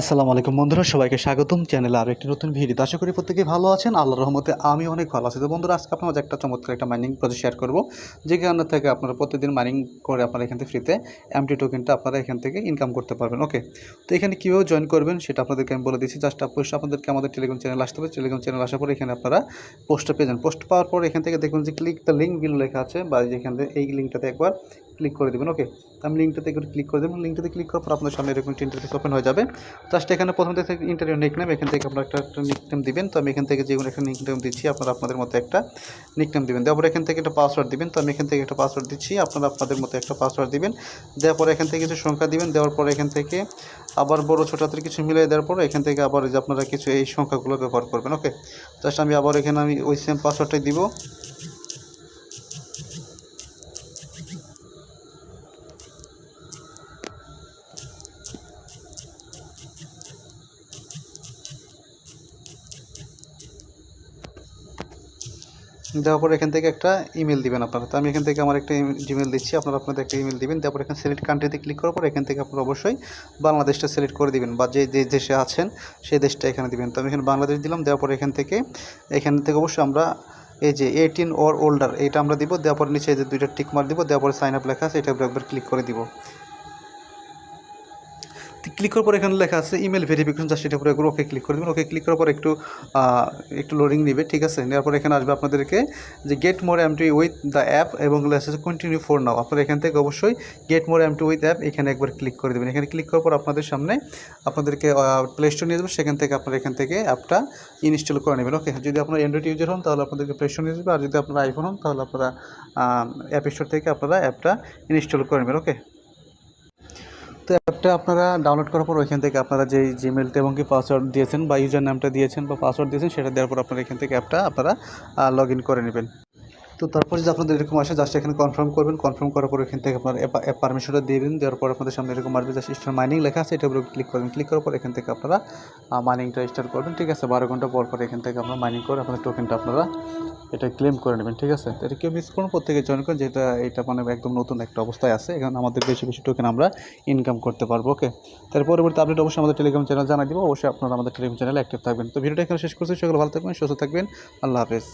আসসালামু আলাইকুম বন্ধুরা, সবাইকে স্বাগতম। চ্যানেলে আরও একটি নতুন ভিডিও আশা করি প্রত্যেকেই ভালো আছেন। আল্লাহর রহমতে আমি অনেক ভালো আছি। তো বন্ধুরা, আজকে আপনার একটা চমৎকার একটা মাইনিং প্রজেক্ট শেয়ার করব। যেখান থেকে আপনারা প্রতিদিন মাইনিং করে আপনারা এখান থেকে ফ্রিতে এমটি টোকেনটা আপনারা এখান থেকে ইনকাম করতে পারবেন ওকে তো এখানে কীভাবে জয়েন করবেন সেটা আপনাদেরকে আমি বলে দিচ্ছি। জাস্ট অবশ্যই আপনাদেরকে আমাদের টেলিগ্রাম চ্যানেল আসতে হবে। টেলিগ্রাম চ্যানেল আসার পরে এখানে আপনারা পোস্টটা পেয়ে যান। পোস্ট পাওয়ার পর এখান থেকে দেখুন যে ক্লিক দ্য লিঙ্ক বিল লেখা আছে বা যেখান থেকে এই লিঙ্কটাতে একবার ক্লিক করে দেবেন ওকে আমি লিঙ্কটাতে একটু ক্লিক করে দেবেন লিঙ্কটাতে ক্লিক করার পর আপনার সামনে এরকম একটা ইন্টারফেস ওপেন হয়ে যাবে। জাস্ট এখানে প্রথম থেকে ইন্টারভিউ নিক নেম এখান থেকে আপনার একটা নিকনেম দিবেন। তো আমি এখান থেকে যেগুলো একটা নিকনেম দিচ্ছি, আপনারা আপনাদের মতো একটা নিকনেম দিবেন। দেওয়ার পর এখান থেকে একটা পাসওয়ার্ড দিবেন। তো আমি এখান থেকে একটা পাসওয়ার্ড দিচ্ছি, আপনারা আপনাদের মতো একটা পাসওয়ার্ড দিবেন। দেওয়ার পর এখান থেকে কিছু সংখ্যা দিবেন। দেওয়ার পর এখান থেকে আবার বড় ছোট হাতের কিছু মিলিয়ে দেওয়ার পর এখান থেকে আবার যে আপনারা কিছু এই সংখ্যাগুলো ব্যবহার করবেন ওকে জাস্ট আমি আবার এখানে আমি ওই সেম পাসওয়ার্ডটাই দিব। দেওয়ার পর এখান থেকে একটা ইমেল দিবেন আপনারা। তো আমি এখান থেকে আমার একটা জিমেল দিচ্ছি, আপনারা আপনাদের একটা ইমেল দিবেন তারপর এখানে সিলেক্ট কান্ট্রিতে ক্লিক করার পর এখান থেকে আপনারা অবশ্যই বাংলাদেশটা সিলেক্ট করে দিবেন বা যে যে দেশে আছেন, সেই দেশটা এখানে দিবেন। তো আমি এখানে বাংলাদেশ দিলাম, দেওয়ার পর এখান থেকে এখান থেকে অবশ্যই আমরা এই যে এইটিন ওর ওল্ডার এটা আমরা দিব, দেওয়ার পর নিচে যে দুইটা টিক মার দিব, দেওয়ার পরে সাইন আপ লেখা আছে, এটা একবার ক্লিক করে দিব। ক্লিক করার পর এখানে লেখা আছে ইমেল ভেরিফিকেশন জাস্ট এটা পরে একবার ওকে ক্লিক করে দেবেন। ওকে ক্লিক করার পর একটু একটু লোডিং নেবে, ঠিক আছে? নেওয়ার পর এখানে আসবে আপনাদেরকে যে get more MT with the app এবং লেখা আছে কন্টিনিউ ফোর নাও আপনারা এখান থেকে অবশ্যই get more MT with app এখানে একবার ক্লিক করে দেবেন। এখানে ক্লিক করার পর আপনাদের সামনে আপনাদেরকে প্লে স্টোর নিয়ে যাবে। সেখান থেকে আপনারা এখান থেকে অ্যাপটা ইনস্টল করে নেবেন। ওকে যদি আপনারা অ্যান্ড্রয়েড ইউজার হন, তাহলে আপনাদেরকে প্লে স্টোর নিয়ে যাবে। আর যদি আপনারা আইফোন হন, তাহলে আপনারা অ্যাপ স্টোর থেকে আপনারা অ্যাপটা ইনস্টল করে নেবেন। ওকে তো অ্যাপটা আপনারা ডাউনলোড করার পর ওইখান থেকে আপনারা যে জিমেলটা এবং কি পাসওয়ার্ড দিয়েছেন বা ইউজার নামটা দিয়েছেন বা পাসওয়ার্ড দিয়েছেন, সেটা দেওয়ার পর আপনারা এখান থেকে অ্যাপটা আপনারা লগ ইন করে নেবেন। তো তারপর যদি আপনাদের এরকম আসে জাস্ট এখানে কনফার্ম করবেন। কনফার্ম করার পর এখান থেকে আপনার পারমিশনটা দিয়ে দিন। দেওয়ার পর আপনাদের সামনে এরকম আসবে জাস্ট স্টার মাইনিং লেখা আছে, এটা উপরে ক্লিক করবেন। ক্লিক করার পর এখান থেকে আপনারা মাইনিংটা স্টার্ট করবেন, ঠিক আছে? বারো ঘণ্টা পর পর এখান থেকে আপনারা মাইনিং করে আপনাদের টোকেনটা আপনারা এটা ক্লেম করে নেবেন, ঠিক আছে? এটা কেউ মিস করুন, প্রত্যেকে জয়েন করেন, যেটা, এটা মানে একদম নতুন একটা অবস্থায় আছে। এখানে আমাদের বেশি বেশি টোকেন আমরা ইনকাম করতে পারব ওকে তার পরবর্তী আপডেট অবশ্যই আমাদের টেলিগ্রাম চ্যানেল জানাই দিব, অবশ্যই আপনারা আমাদের টেলিগ্রাম চ্যানেলে অ্যাক্টিভ থাকবেন। তো ভিডিওটা এখানে শেষ করছি সেগুলো ভালো থাকবেন, সুস্থ থাকবেন, আল্লাহ হাফেজ।